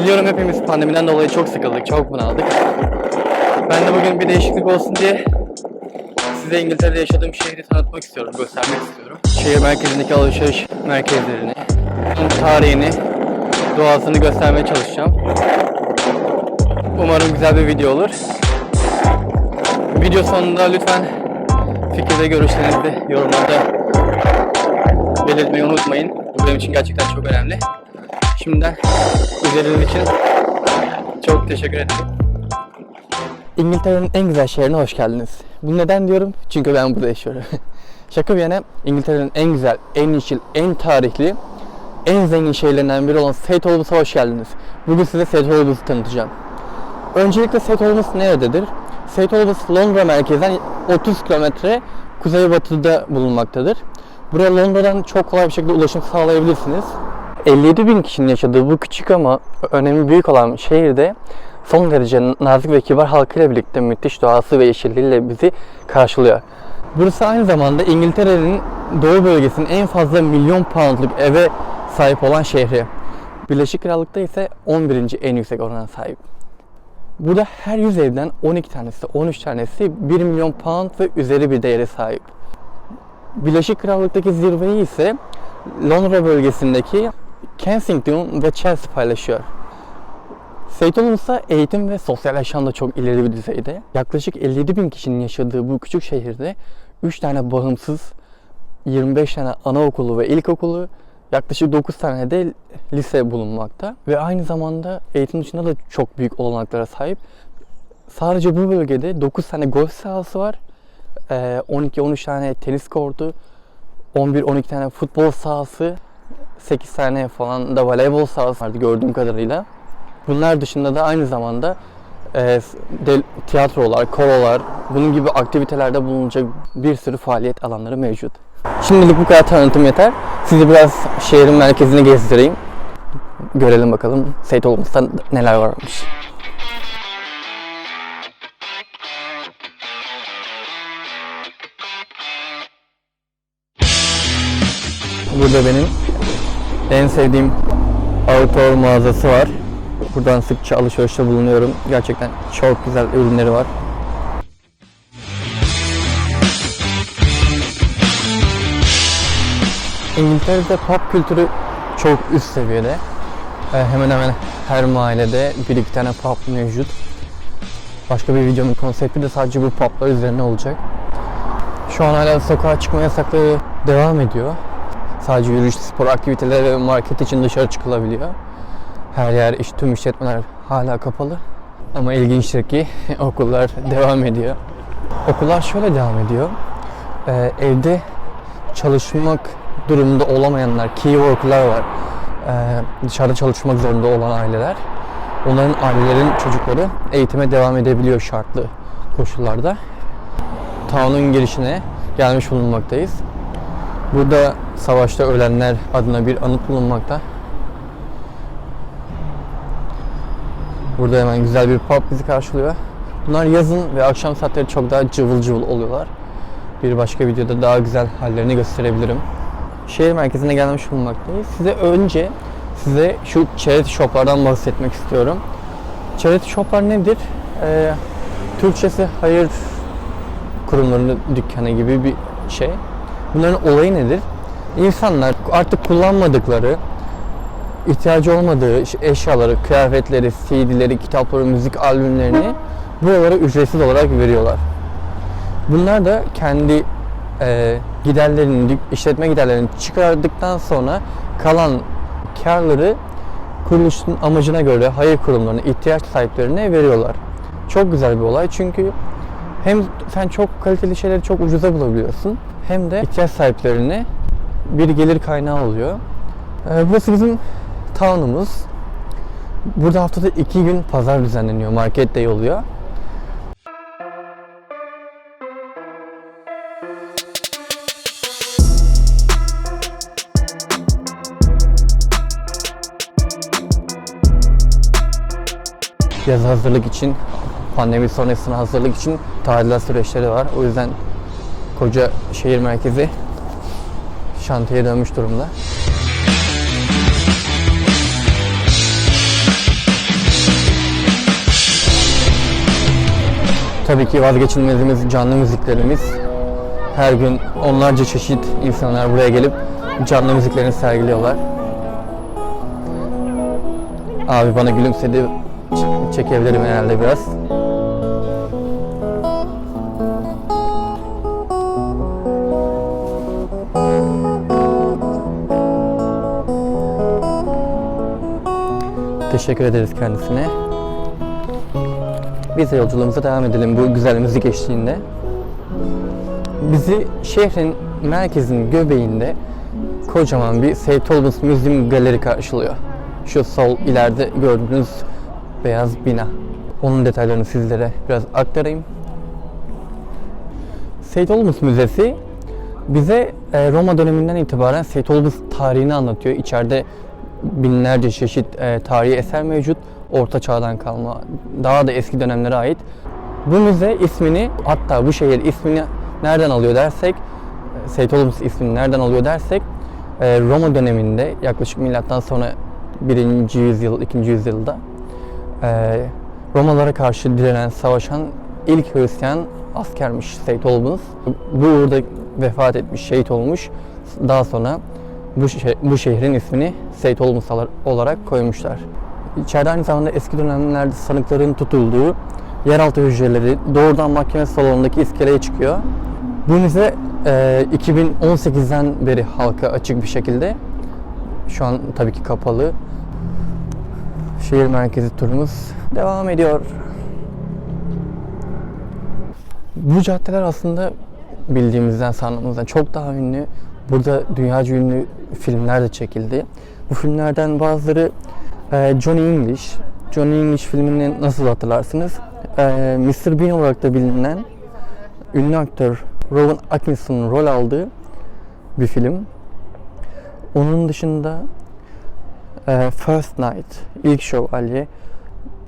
Biliyorum hepimiz pandemiden dolayı çok sıkıldık, çok bunaldık. Ben de bugün bir değişiklik olsun diye size İngiltere'de yaşadığım şehri tanıtmak istiyorum, göstermek istiyorum. Şehir merkezindeki alışveriş merkezlerini, tarihini, doğasını göstermeye çalışacağım. Umarım güzel bir video olur. Video sonunda lütfen fikir ve görüşlerinizi yorumlarda belirtmeyi unutmayın. Bu benim için gerçekten çok önemli. Şimdiden üzeriniz için çok teşekkür ederim. İngiltere'nin en güzel şehrine hoş geldiniz. Bu neden diyorum? Çünkü ben burada yaşıyorum. Şaka bir yana İngiltere'nin en güzel, en yeşil, en tarihli, en zengin şehirlerinden biri olan St. Albus'a hoş geldiniz. Bugün size St. Albus'u tanıtacağım. Öncelikle St. Albus nerededir? St. Albus Londra merkezden 30 kilometre kuzeybatıda bulunmaktadır. Buraya Londra'dan çok kolay bir şekilde ulaşım sağlayabilirsiniz. 57 bin kişinin yaşadığı bu küçük ama önemi büyük olan şehirde son derece nazik ve kibar halkıyla birlikte müthiş doğası ve yeşilliğiyle bizi karşılıyor. Burası aynı zamanda İngiltere'nin doğu bölgesinin en fazla milyon poundluk eve sahip olan şehri. Birleşik Krallık'ta ise 11. en yüksek orana sahip. Burada her 100 evden 12 tanesi, 13 tanesi 1 milyon pound ve üzeri bir değere sahip. Birleşik Krallık'taki zirveyi ise Londra bölgesindeki Kensington ve Chelsea paylaşıyor. St. Albus'a eğitim ve sosyal yaşamda çok ileri bir düzeyde. Yaklaşık 57 bin kişinin yaşadığı bu küçük şehirde 3 tane bağımsız, 25 tane anaokulu ve ilkokulu, yaklaşık 9 tane de lise bulunmakta. Ve aynı zamanda eğitim dışında da çok büyük olanaklara sahip. Sadece bu bölgede 9 tane golf sahası var. Ee, 12-13 tane tenis kortu, 11-12 tane futbol sahası, 8 tane falan da voleybol sahası vardı gördüğüm kadarıyla. Bunlar dışında da aynı zamanda e, de, tiyatrolar, korolar, bunun gibi aktivitelerde bulunacak bir sürü faaliyet alanları mevcut. Şimdilik bu kadar tanıtım yeter. Sizi biraz şehrin merkezini gezdireyim. Görelim bakalım St. Albus'ta neler varmış. Burada benim en sevdiğim outdoor mağazası var. Buradan sıkça alışverişte bulunuyorum. Gerçekten çok güzel ürünleri var. İngiltere'de pop kültürü çok üst seviyede. Ee, hemen hemen her mahallede bir iki tane pub mevcut. Başka bir videonun konsepti de sadece bu publar üzerine olacak. Şu an hala sokağa çıkma yasakları devam ediyor. Sadece yürüyüş, spor aktiviteleri ve market için dışarı çıkılabiliyor. Her yer, iş, tüm işletmeler hala kapalı. Ama ilginçtir ki okullar devam ediyor. Okullar şöyle devam ediyor. Ee, evde çalışmak durumunda olamayanlar, key worker'lar var. Ee, dışarıda çalışmak zorunda olan aileler. Onların ailelerin çocukları eğitime devam edebiliyor şartlı koşullarda. Town'un girişine gelmiş bulunmaktayız. Burada savaşta ölenler adına bir anıt bulunmakta. Burada hemen güzel bir pub bizi karşılıyor. Bunlar yazın ve akşam saatleri çok daha cıvıl cıvıl oluyorlar. Bir başka videoda daha güzel hallerini gösterebilirim. Şehir merkezine gelmiş bulunmaktayız. Size önce size şu charity shoplardan bahsetmek istiyorum. Charity shoplar nedir? Ee, Türkçesi hayır kurumlarının dükkanı gibi bir şey. Bunların olayı nedir? İnsanlar artık kullanmadıkları, ihtiyacı olmadığı eşyaları, kıyafetleri, CD'leri, kitapları, müzik albümlerini buralara ücretsiz olarak veriyorlar. Bunlar da kendi e, giderlerini, işletme giderlerini çıkardıktan sonra kalan karları kuruluşun amacına göre hayır kurumlarına, ihtiyaç sahiplerine veriyorlar. Çok güzel bir olay çünkü hem sen çok kaliteli şeyleri çok ucuza bulabiliyorsun hem de ihtiyaç sahiplerine bir gelir kaynağı oluyor. Ee, burası bizim town'umuz. Burada haftada iki gün pazar düzenleniyor, market day oluyor. Yaz hazırlık için, pandemi sonrasına hazırlık için tadilat süreçleri var. O yüzden koca şehir merkezi şantiye dönmüş durumda. Tabii ki vazgeçilmezimiz canlı müziklerimiz. Her gün onlarca çeşit insanlar buraya gelip canlı müziklerini sergiliyorlar. Abi bana gülümsedi. Çekebilirim herhalde biraz. Teşekkür ederiz kendisine. Biz de yolculuğumuza devam edelim bu güzel müzik eşliğinde. Bizi şehrin merkezinin göbeğinde kocaman bir St. Albans Museum Galeri karşılıyor. Şu sol ileride gördüğünüz beyaz bina. Onun detaylarını sizlere biraz aktarayım. St. Albans Müzesi bize e, Roma döneminden itibaren St. Albans tarihini anlatıyor. İçeride binlerce çeşit e, tarihi eser mevcut. Orta çağdan kalma, daha da eski dönemlere ait. Bu müze ismini, hatta bu şehir ismini nereden alıyor dersek, e, St. Albans ismini nereden alıyor dersek, e, Roma döneminde yaklaşık milattan sonra 1. yüzyıl, 2. yüzyılda e, Romalara karşı direnen, savaşan ilk Hristiyan askermiş St. Albans. Bu uğurda vefat etmiş, şehit olmuş. Daha sonra bu, şe- bu şehrin ismini. Albans olar- olarak koymuşlar. İçeride aynı zamanda eski dönemlerde sanıkların tutulduğu yeraltı hücreleri doğrudan mahkeme salonundaki iskeleye çıkıyor. Bu müze e, 2018'den beri halka açık bir şekilde. Şu an tabii ki kapalı. Şehir merkezi turumuz devam ediyor. Bu caddeler aslında bildiğimizden sandığımızdan çok daha ünlü. Burada dünyaca ünlü filmler de çekildi. Bu filmlerden bazıları e, Johnny English. Johnny English filmini nasıl hatırlarsınız? E, Mr. Bean olarak da bilinen ünlü aktör Rowan Atkinson'un rol aldığı bir film. Onun dışında e, First Night, İlk Şövalye,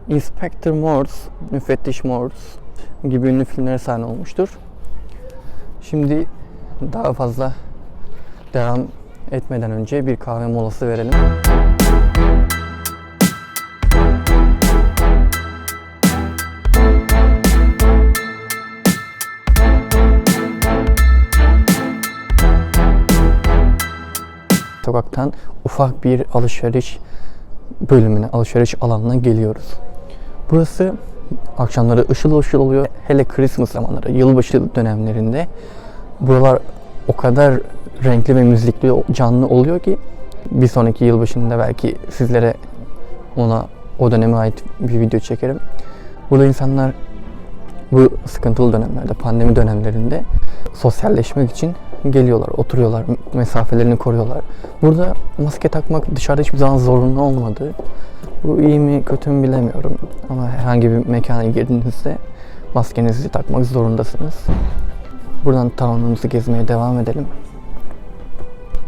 Inspector Morse, Müfettiş Morse gibi ünlü filmlere sahne olmuştur. Şimdi daha fazla devam etmeden önce bir kahve molası verelim. Sokaktan ufak bir alışveriş bölümüne, alışveriş alanına geliyoruz. Burası akşamları ışıl ışıl oluyor. Hele Christmas zamanları, yılbaşı dönemlerinde buralar o kadar renkli ve müzikli, canlı oluyor ki bir sonraki yılbaşında belki sizlere ona o döneme ait bir video çekerim. Burada insanlar bu sıkıntılı dönemlerde, pandemi dönemlerinde sosyalleşmek için geliyorlar, oturuyorlar, mesafelerini koruyorlar. Burada maske takmak dışarıda hiçbir zaman zorunlu olmadı. Bu iyi mi kötü mü bilemiyorum. Ama herhangi bir mekana girdiğinizde maskenizi takmak zorundasınız. Buradan town'umuzu gezmeye devam edelim.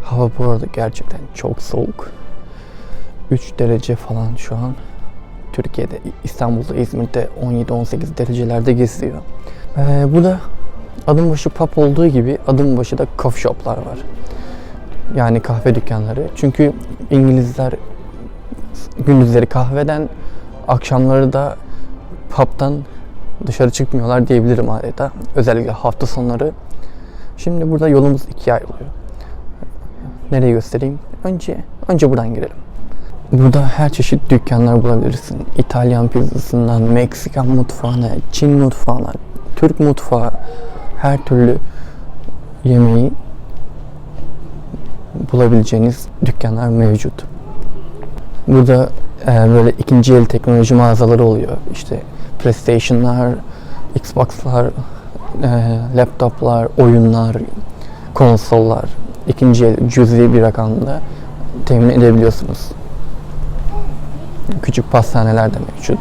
Hava bu arada gerçekten çok soğuk. 3 derece falan şu an. Türkiye'de, İstanbul'da, İzmir'de 17-18 derecelerde geziyor. Ee, burada adım başı pub olduğu gibi adım başı da coffee shoplar var. Yani kahve dükkanları. Çünkü İngilizler gündüzleri kahveden, akşamları da pub'dan dışarı çıkmıyorlar diyebilirim adeta. Özellikle hafta sonları. Şimdi burada yolumuz ikiye ayrılıyor. Nereye göstereyim? Önce önce buradan girelim. Burada her çeşit dükkanlar bulabilirsin. İtalyan pizzasından Meksikan mutfağına, Çin mutfağına, Türk mutfağı, her türlü yemeği bulabileceğiniz dükkanlar mevcut. Burada e, böyle ikinci el teknoloji mağazaları oluyor. İşte PlayStation'lar, Xbox'lar, e, laptoplar, oyunlar, konsollar ikinci el cüzi bir rakamda temin edebiliyorsunuz. Küçük pastaneler de mevcut.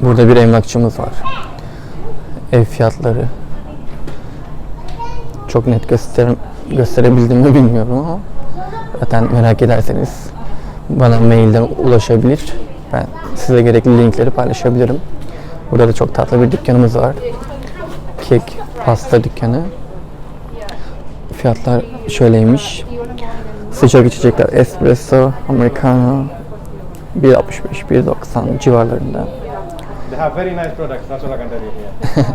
Burada bir emlakçımız var. Ev fiyatları çok net göster gösterebildim mi bilmiyorum ama zaten merak ederseniz bana mailden ulaşabilir. Ben size gerekli linkleri paylaşabilirim. Burada da çok tatlı bir dükkanımız var. Kek, pasta dükkanı. Fiyatlar şöyleymiş. Sıcak içecekler espresso, americano 1.65, 1.90 civarlarında.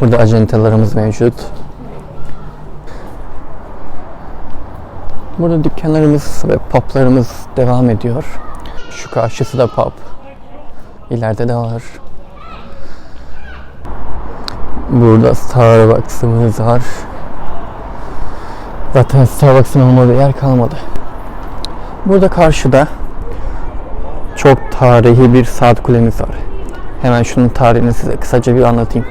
Burada acentalarımız mevcut. Burada dükkanlarımız ve publarımız devam ediyor. Şu karşısı da pub. İleride de var. Burada Starbucks'ımız var. Zaten Starbucks'ın olmadığı yer kalmadı. Burada karşıda çok tarihi bir saat kulemiz var. Hemen şunun tarihini size kısaca bir anlatayım.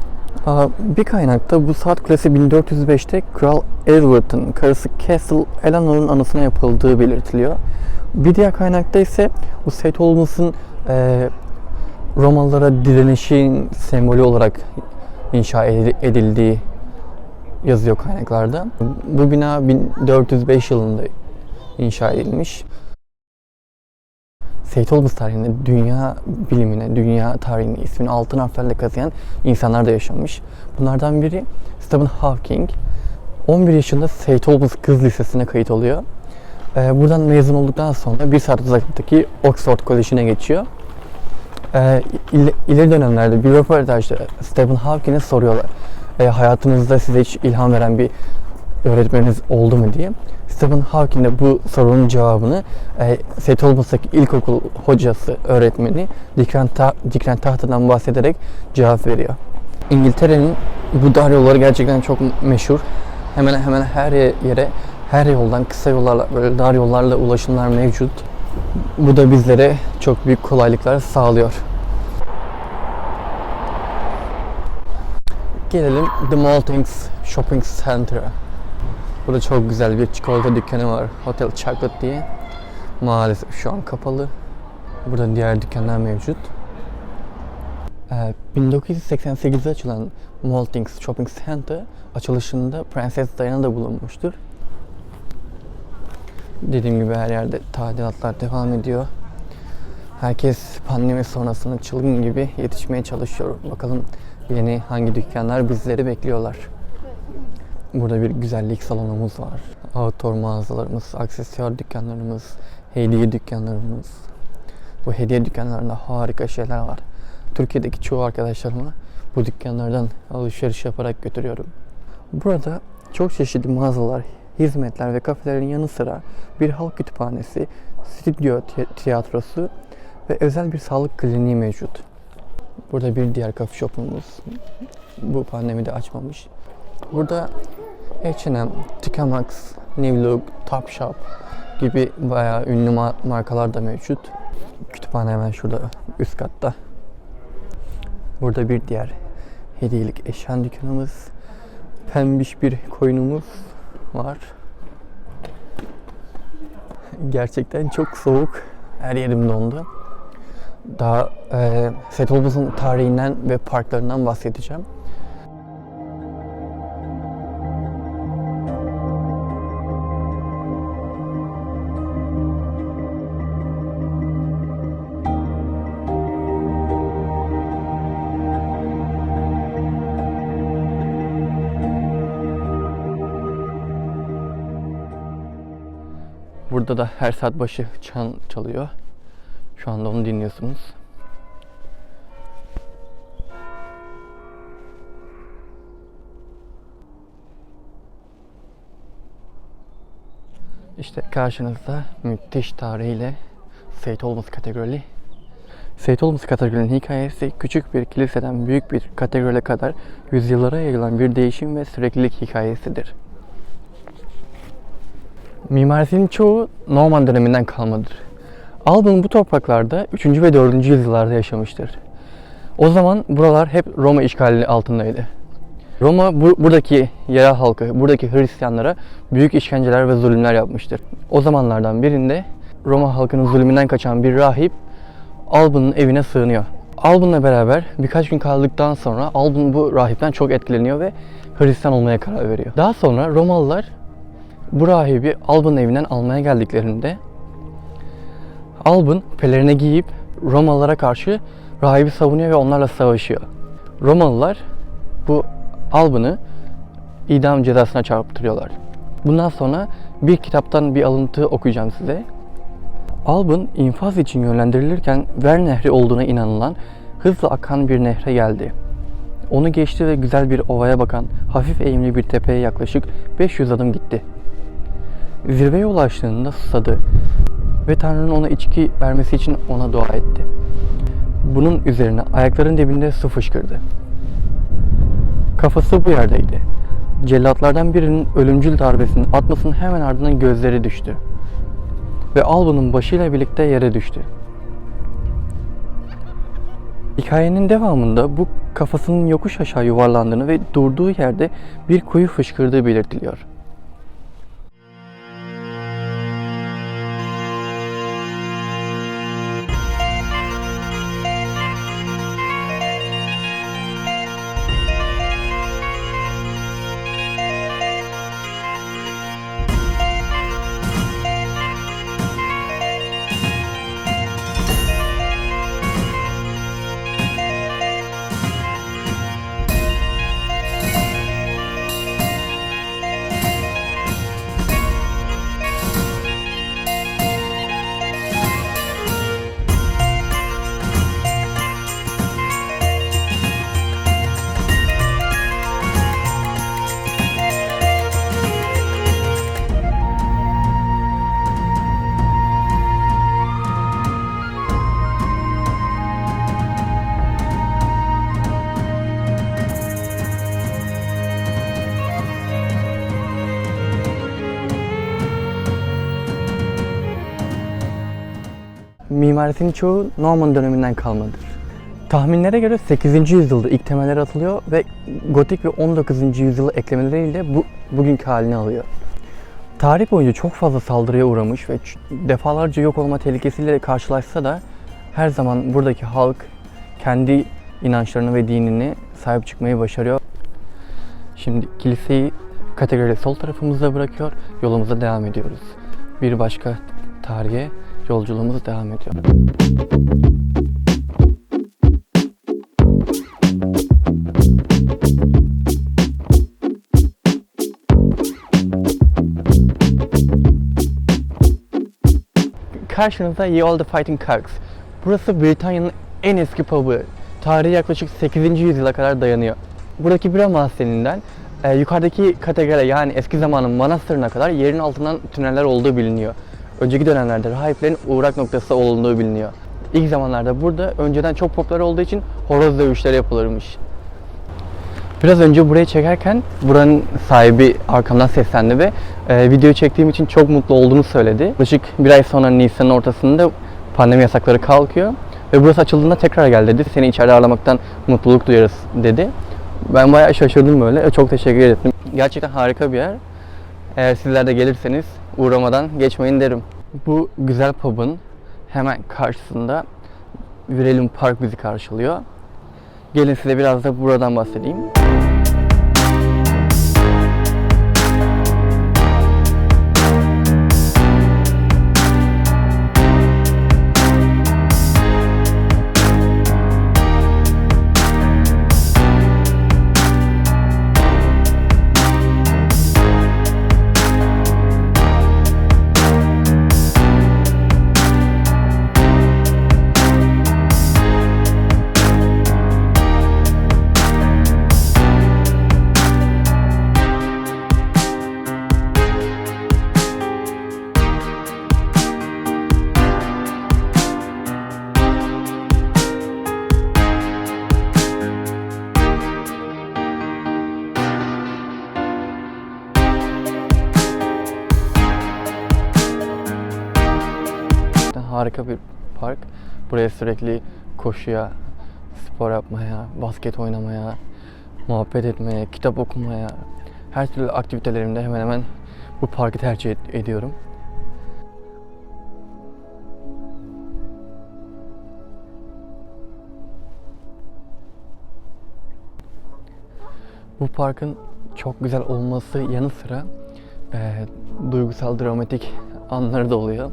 Bir kaynakta bu saat kulesi 1405'te Kral Edward'ın karısı Castle Eleanor'un anısına yapıldığı belirtiliyor. Bir diğer kaynakta ise bu St. Olmos'un e, Romalılara direnişin sembolü olarak inşa edi- edildiği yazıyor kaynaklarda. Bu bina 1405 yılında inşa edilmiş. St. Olmos tarihinde dünya bilimine, dünya tarihine ismini altın harflerle kazıyan insanlar da yaşamış. Bunlardan biri Stephen Hawking. 11 yaşında St. Olmos Kız Lisesi'ne kayıt oluyor. Ee, buradan mezun olduktan sonra bir saat uzaklıktaki Oxford Koleji'ne geçiyor. Ee, il- ileri dönemlerde bir röportajda Stephen Hawking'e soruyorlar. "E, hayatınızda size hiç ilham veren bir öğretmeniniz oldu mu diye. Stephen Hawking de bu sorunun cevabını e, St. Olmos'taki ilkokul hocası, öğretmeni Dikran, Ta- Dikran Tahta'dan bahsederek cevap veriyor. İngiltere'nin bu dar yolları gerçekten çok meşhur. Hemen hemen her yere, her yoldan kısa yollarla, böyle dar yollarla ulaşımlar mevcut. Bu da bizlere çok büyük kolaylıklar sağlıyor. Gelelim The Maltings Shopping Center'a. Burada çok güzel bir çikolata dükkanı var. Hotel Chocolate diye. Maalesef şu an kapalı. Burada diğer dükkanlar mevcut. Ee, 1988'de açılan Maltings Shopping Center açılışında Prenses Diana da bulunmuştur. Dediğim gibi her yerde tadilatlar devam ediyor. Herkes pandemi sonrasında çılgın gibi yetişmeye çalışıyor. Bakalım yeni hangi dükkanlar bizleri bekliyorlar. Burada bir güzellik salonumuz var. Outdoor mağazalarımız, aksesuar dükkanlarımız, hediye dükkanlarımız. Bu hediye dükkanlarında harika şeyler var. Türkiye'deki çoğu arkadaşlarıma bu dükkanlardan alışveriş yaparak götürüyorum. Burada çok çeşitli mağazalar, hizmetler ve kafelerin yanı sıra bir halk kütüphanesi, stüdyo ti- tiyatrosu ve özel bir sağlık kliniği mevcut. Burada bir diğer kafe shopumuz. Bu pandemide açmamış. Burada H&M, TK Maxx, New Look, Topshop gibi bayağı ünlü ma- markalar da mevcut. Kütüphane hemen şurada üst katta. Burada bir diğer hediyelik eşyan dükkanımız. Pembiş bir koyunumuz var. Gerçekten çok soğuk. Her yerim dondu. Daha e, Setolbuz'un tarihinden ve parklarından bahsedeceğim. Burada da her saat başı çan çalıyor. Şu anda onu dinliyorsunuz. İşte karşınızda müthiş tarihiyle St. Olmos kategorili. St. Olmos kategorinin hikayesi küçük bir kiliseden büyük bir kategorile kadar yüzyıllara yayılan bir değişim ve süreklilik hikayesidir. Mimarisinin çoğu Norman döneminden kalmadır. Albin bu topraklarda 3. ve 4. yüzyıllarda yaşamıştır. O zaman buralar hep Roma işgali altındaydı. Roma bu, buradaki yerel halkı, buradaki Hristiyanlara büyük işkenceler ve zulümler yapmıştır. O zamanlardan birinde Roma halkının zulmünden kaçan bir rahip Albin'in evine sığınıyor. Albin'le beraber birkaç gün kaldıktan sonra Albin bu rahipten çok etkileniyor ve Hristiyan olmaya karar veriyor. Daha sonra Romalılar bu rahibi Albin evinden almaya geldiklerinde Albin pelerini giyip Romalılara karşı rahibi savunuyor ve onlarla savaşıyor. Romalılar bu Albin'i idam cezasına çarptırıyorlar. Bundan sonra bir kitaptan bir alıntı okuyacağım size. Albin infaz için yönlendirilirken Ver Nehri olduğuna inanılan hızla akan bir nehre geldi. Onu geçti ve güzel bir ovaya bakan hafif eğimli bir tepeye yaklaşık 500 adım gitti. Zirveye ulaştığında susadı ve Tanrı'nın ona içki vermesi için ona dua etti. Bunun üzerine ayakların dibinde su fışkırdı. Kafası bu yerdeydi. Cellatlardan birinin ölümcül darbesinin atmasının hemen ardından gözleri düştü. Ve Albin'in başıyla birlikte yere düştü. Hikayenin devamında bu kafasının yokuş aşağı yuvarlandığını ve durduğu yerde bir kuyu fışkırdığı belirtiliyor. Mimarisinin çoğu Norman döneminden kalmadır. Tahminlere göre 8. yüzyılda ilk temeller atılıyor ve gotik ve 19. yüzyılı eklemeleriyle bu bugünkü halini alıyor. Tarih boyunca çok fazla saldırıya uğramış ve defalarca yok olma tehlikesiyle karşılaşsa da her zaman buradaki halk kendi inançlarını ve dinini sahip çıkmayı başarıyor. Şimdi kiliseyi kategori sol tarafımızda bırakıyor, yolumuza devam ediyoruz. Bir başka tarihe yolculuğumuz devam ediyor. Karşınızda Ye All Fighting Cocks. Burası Britanya'nın en eski pub'ı. Tarihi yaklaşık 8. yüzyıla kadar dayanıyor. Buradaki bira mahzeninden e, yukarıdaki kategori yani eski zamanın manastırına kadar yerin altından tüneller olduğu biliniyor. Önceki dönemlerde rahiplerin uğrak noktası olunduğu biliniyor. İlk zamanlarda burada önceden çok popüler olduğu için horoz dövüşleri yapılırmış. Biraz önce burayı çekerken buranın sahibi arkamdan seslendi ve e, videoyu çektiğim için çok mutlu olduğunu söyledi. Yaklaşık bir ay sonra Nisan'ın ortasında pandemi yasakları kalkıyor ve burası açıldığında tekrar gel dedi. Seni içeride ağırlamaktan mutluluk duyarız dedi. Ben bayağı şaşırdım böyle. Çok teşekkür ettim. Gerçekten harika bir yer. Eğer sizler de gelirseniz uğramadan geçmeyin derim. Bu güzel pub'ın hemen karşısında Virelum Park bizi karşılıyor. Gelin size biraz da buradan bahsedeyim. Harika bir park. Buraya sürekli koşuya, spor yapmaya, basket oynamaya, muhabbet etmeye, kitap okumaya, her türlü aktivitelerimde hemen hemen bu parkı tercih ed- ediyorum. Bu parkın çok güzel olması yanı sıra eee, duygusal, dramatik anları da oluyor.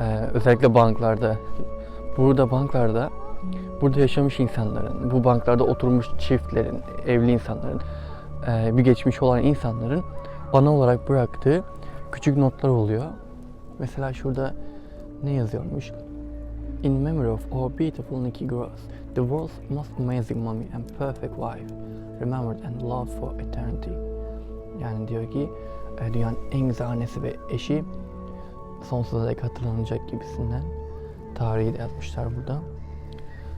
Eee, özellikle banklarda. Burada banklarda burada yaşamış insanların, bu banklarda oturmuş çiftlerin, evli insanların, eee, bir geçmiş olan insanların bana olarak bıraktığı küçük notlar oluyor. Mesela şurada Ne yazıyormuş? In memory of our beautiful Nikki Gross, the world's most amazing mommy and perfect wife, remembered and loved for eternity. Yani diyor ki e, dünyanın en güzel annesi ve eşi sonsuza dek hatırlanacak gibisinden tarihi de yazmışlar burada.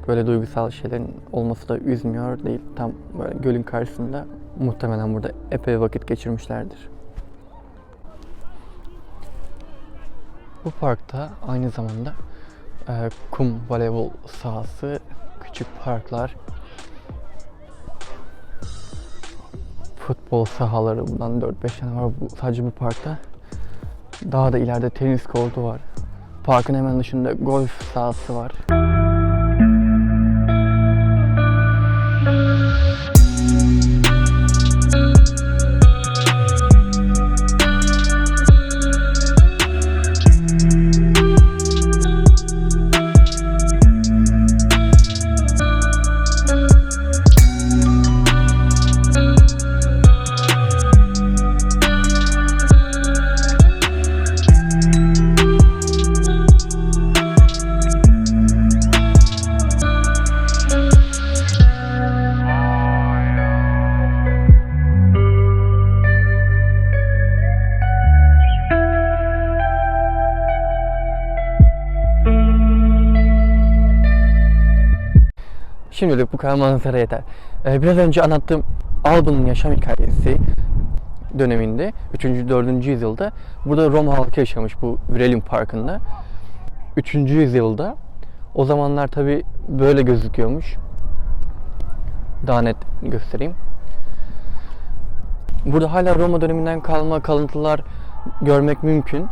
Böyle duygusal şeylerin olması da üzmüyor değil. Tam böyle gölün karşısında muhtemelen burada epey vakit geçirmişlerdir. Bu parkta aynı zamanda e, kum voleybol sahası, küçük parklar, futbol sahaları bundan 4-5 tane var bu, sadece bu parkta. Daha da ileride tenis kortu var. Parkın hemen dışında golf sahası var. Şimdilik bu kadar manzara yeter. Ee, biraz önce anlattığım Alba'nın yaşam hikayesi döneminde 3. 4. yüzyılda burada Roma halkı yaşamış bu Virelium Parkı'nda. 3. yüzyılda o zamanlar tabi böyle gözüküyormuş. Daha net göstereyim. Burada hala Roma döneminden kalma kalıntılar görmek mümkün.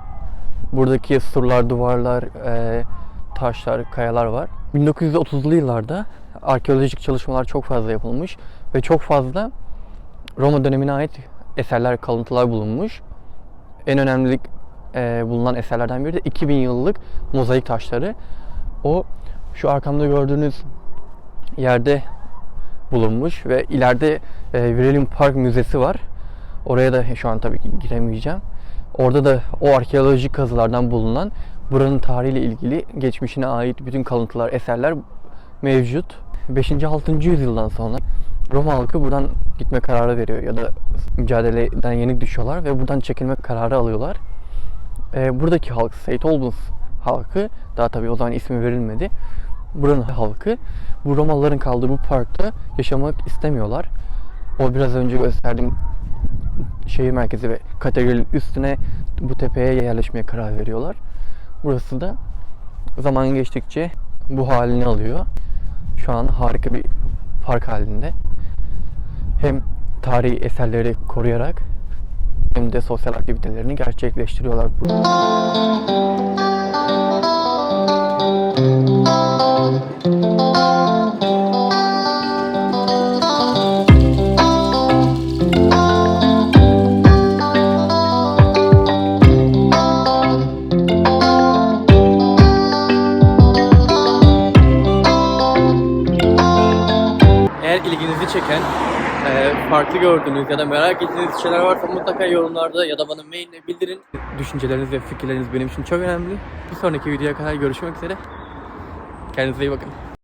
Buradaki surlar, duvarlar, e, taşlar, kayalar var. 1930'lu yıllarda arkeolojik çalışmalar çok fazla yapılmış ve çok fazla Roma dönemine ait eserler, kalıntılar bulunmuş. En önemli e, bulunan eserlerden biri de 2000 yıllık mozaik taşları. O şu arkamda gördüğünüz yerde bulunmuş ve ileride e, Virelium Park Müzesi var. Oraya da şu an tabii ki giremeyeceğim. Orada da o arkeolojik kazılardan bulunan buranın tarihiyle ilgili geçmişine ait bütün kalıntılar, eserler mevcut. 5. 6. yüzyıldan sonra Roma halkı buradan gitme kararı veriyor ya da mücadeleden yenik düşüyorlar ve buradan çekilme kararı alıyorlar. Ee, buradaki halk, St. Albans halkı, daha tabii o zaman ismi verilmedi. Buranın halkı bu Romalıların kaldığı bu parkta yaşamak istemiyorlar. O biraz önce gösterdiğim şehir merkezi ve katedralin üstüne bu tepeye yerleşmeye karar veriyorlar. Burası da zaman geçtikçe bu halini alıyor. Şu an harika bir park halinde. Hem tarihi eserleri koruyarak hem de sosyal aktivitelerini gerçekleştiriyorlar burada. Çeken, e, farklı gördüğünüz ya da merak ettiğiniz şeyler varsa mutlaka yorumlarda ya da bana maille bildirin. Düşünceleriniz ve fikirleriniz benim için çok önemli. Bir sonraki videoya kadar görüşmek üzere. Kendinize iyi bakın.